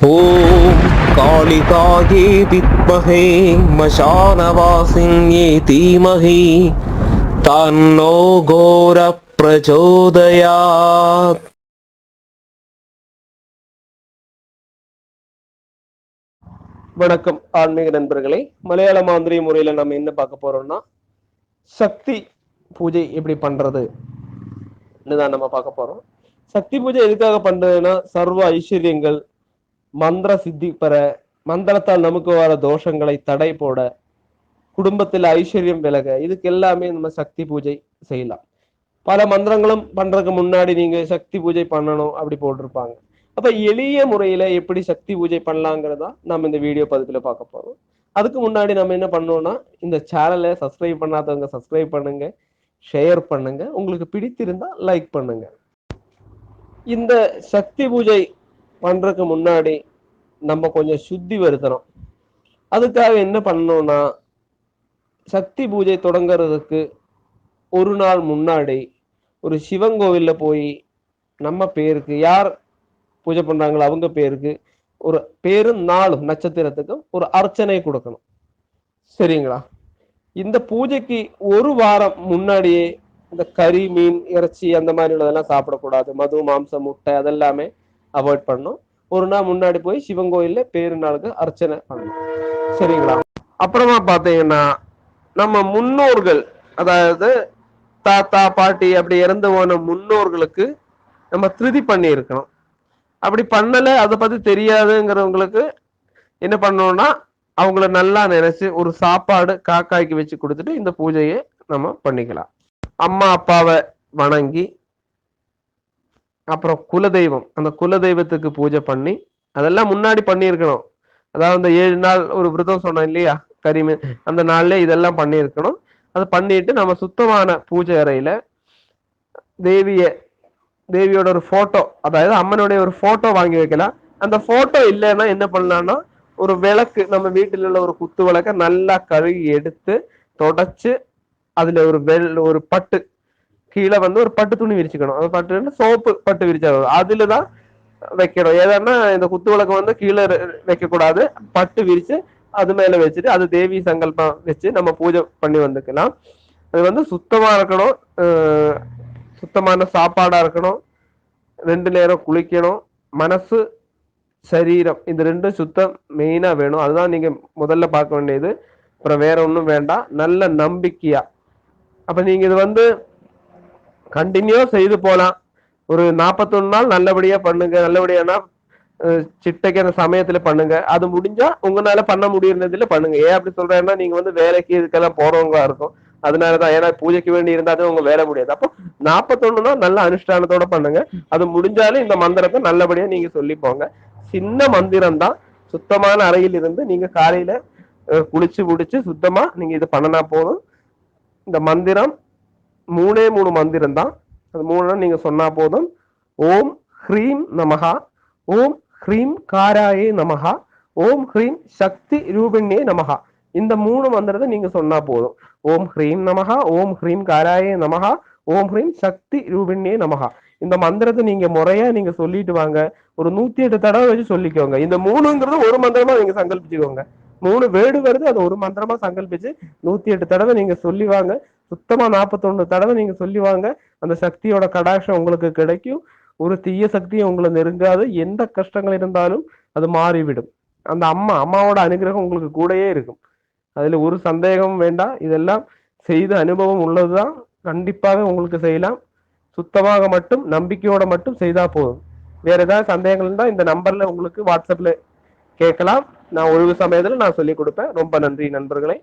ॐ कालिकायै विद्महे मशानवासिन्ये धीमहि तन्नो घोरप्रचोदयात् வணக்கம் ஆன்மீக நண்பர்களே மலையாள மாந்திரிய முறையில நம்ம என்ன பார்க்க போறோம்னா சக்தி பூஜை எப்படி பண்றது தான் நம்ம பார்க்க போறோம் சக்தி பூஜை எதுக்காக பண்றதுன்னா சர்வ ஐஸ்வர்யங்கள் மந்திர சித்தி பெற மந்திரத்தால் நமக்கு வர தோஷங்களை தடை போட குடும்பத்தில் ஐஸ்வர்யம் விலக இதுக்கு எல்லாமே நம்ம சக்தி பூஜை செய்யலாம். பல மந்திரங்களும் பண்றதுக்கு முன்னாடி நீங்க சக்தி பூஜை பண்ணணும் அப்படி போட்டிருப்பாங்க. அப்ப எளிய முறையில எப்படி சக்தி பூஜை பண்ணலாங்கிறதா நம்ம இந்த வீடியோ பதிப்புல பார்க்க போறோம். அதுக்கு முன்னாடி நம்ம என்ன பண்ணோம்னா இந்த சேனலை சப்ஸ்கிரைப் பண்ணாதவங்க சப்ஸ்கிரைப் பண்ணுங்க ஷேர் பண்ணுங்க. உங்களுக்கு பிடித்திருந்தா லைக் பண்ணுங்க. இந்த சக்தி பூஜை பண்றதுக்கு முன்னாடி நம்ம கொஞ்சம் சுத்தி வருத்தணும். அதுக்காக என்ன பண்ணணும்னா சக்தி பூஜை தொடங்குறதுக்கு ஒரு நாள் முன்னாடி ஒரு சிவன் கோவில்ல போய் நம்ம பேருக்கு யார் பூஜை பண்றாங்களோ அவங்க பேருக்கு ஒரு பேரும் நாளும் நட்சத்திரத்துக்கும் ஒரு அர்ச்சனை கொடுக்கணும். சரிங்களா? இந்த பூஜைக்கு ஒரு வாரம் முன்னாடியே இந்த கறி மீன் இறைச்சி அந்த மாதிரி உள்ளதெல்லாம் சாப்பிடக்கூடாது. மது மாம்சம் முட்டை அதெல்லாமே அவாய்ட் பண்ணணும். ஒரு நாள் முன்னாடி போய் சிவன் கோயில்ல பேரு நாளுக்கு அர்ச்சனை பண்ணணும் சரிங்களா? அப்புறமா பாத்தீங்கன்னா நம்ம முன்னோர்கள் அதாவது தாத்தா பாட்டி அப்படி இறந்து போன முன்னோர்களுக்கு நம்ம திருதி பண்ணி இருக்கணும் அப்படி பண்ணல அதை பத்தி தெரியாதுங்கிறவங்களுக்கு என்ன பண்ணணும்னா அவங்கள நல்லா நினைச்சு ஒரு சாப்பாடு காக்காய்க்கு வச்சு கொடுத்துட்டு இந்த பூஜையை நம்ம பண்ணிக்கலாம். அம்மா அப்பாவை வணங்கி அப்புறம் குலதெய்வம். அந்த குலதெய்வத்துக்கு பூஜை பண்ணி அதெல்லாம் முன்னாடி பண்ணியிருக்கணும். அதாவது அந்த ஏழு நாள் ஒரு விரதம் சொன்னோம் இல்லையா கரிமீன் அந்த நாள்ல இதெல்லாம் பண்ணியிருக்கணும். அதை பண்ணிட்டு நம்ம சுத்தமான பூஜை அறையில தேவிய தேவியோட ஒரு போட்டோ அதாவது அம்மனுடைய ஒரு போட்டோ வாங்கி வைக்கலாம். அந்த போட்டோ இல்லைன்னா என்ன பண்ணலாம்னா ஒரு விளக்கு நம்ம வீட்டில் உள்ள ஒரு குத்து விளக்க நல்லா கழுவி எடுத்து தொடச்சு அதுல ஒரு வெள் ஒரு பட்டு கீழே வந்து ஒரு பட்டு துணி விரிச்சுக்கணும். அந்த பட்டு சோப்பு பட்டு விரிச்சா அதுலதான் வைக்கணும். ஏதன்னா இந்த குத்து விளக்கு வந்து கீழே வைக்க கூடாது பட்டு விரிச்சு அது மேல வச்சுட்டு அது தேவி சங்கல்பம் வச்சு நம்ம பூஜை பண்ணி வந்துக்கலாம். அது வந்து சுத்தமா இருக்கணும். சுத்தமான சாப்பாடா இருக்கணும். ரெண்டு நேரம் குளிக்கணும். மனசு சரீரம் இந்த ரெண்டும் சுத்தம் மெயினா வேணும். அதுதான் நீங்க முதல்ல பார்க்க வேண்டியது. அப்புறம் வேற ஒன்றும் வேண்டாம். நல்ல நம்பிக்கையா. அப்ப நீங்க இது வந்து கண்டினியூ செய்து போலாம். ஒரு நாற்பத்தொன்னு நாள் நல்லபடியா பண்ணுங்க. நல்லபடியானா சிட்டைக்கு அந்த சமயத்துல பண்ணுங்க. அது முடிஞ்சா உங்களால பண்ண முடியறதுல பண்ணுங்க. ஏன் அப்படி சொல்றேன்னா நீங்க வந்து வேலைக்கு இதுக்கெல்லாம் போறவங்களா இருக்கும். அதனாலதான் ஏன்னா பூஜைக்கு வேண்டி இருந்தாலும் உங்க வேலை முடியாது. அப்போ நாற்பத்தொன்னுனா நல்ல அனுஷ்டானத்தோட பண்ணுங்க. அது முடிஞ்சாலும் இந்த மந்திரத்தை நல்லபடியா நீங்க சொல்லி போங்க. சின்ன மந்திரம் தான். சுத்தமான அறையில் இருந்து நீங்க காலையில குளிச்சு முடிச்சு சுத்தமா நீங்க இது பண்ணனா போதும். இந்த மந்திரம் மூணே மூணு மந்திரம் தான். அது மூணு நீங்க சொன்னா போதும். ஓம் ஹ்ரீம் நமஹா. ஓம் ஹ்ரீம் காராயே நமஹா. ஓம் ஹ்ரீம் சக்தி ரூபிணியே நமஹா. இந்த மூணு மந்திரத்தை நீங்க சொன்னா போதும். ஓம் ஹ்ரீம் நமஹா. ஓம் ஹ்ரீம் காராயே நமஹா. ஓம் ஹ்ரீம் சக்தி ரூபிணியே நமஹா. இந்த மந்திரத்தை நீங்க முறையா நீங்க சொல்லிட்டு வாங்க. ஒரு நூத்தி எட்டு தடவை வச்சு சொல்லிக்கோங்க. இந்த மூணுங்கிறது ஒரு மந்திரமா நீங்க சங்கல்பிச்சுக்கோங்க. மூணு வேடு வருது அது ஒரு மந்திரமா சங்கல்பிச்சு நூத்தி எட்டு தடவை நீங்க சொல்லி வாங்க. சுத்தமா நாற்பத்தொன்னு தடவை நீங்க சொல்லி வாங்க. அந்த சக்தியோட கடாட்சம் உங்களுக்கு கிடைக்கும். ஒரு தீய சக்தியும் உங்களை நெருங்காது. எந்த கஷ்டங்கள் இருந்தாலும் அது மாறிவிடும். அந்த அம்மா அம்மாவோட அனுகிரகம் உங்களுக்கு கூடயே இருக்கும். அதுல ஒரு சந்தேகமும் வேண்டாம். இதெல்லாம் செய்த அனுபவம் உள்ளதுதான். கண்டிப்பாக உங்களுக்கு செய்யலாம். சுத்தமாக மட்டும் நம்பிக்கையோட மட்டும் செய்தா போதும். வேற ஏதாவது சந்தேகங்கள் இருந்தால் இந்த நம்பர்ல உங்களுக்கு வாட்ஸ்அப்ல கேட்கலாம். நான் ஒழுங்கு சமயத்துல நான் சொல்லிக் கொடுப்பேன். ரொம்ப நன்றி நண்பர்களே.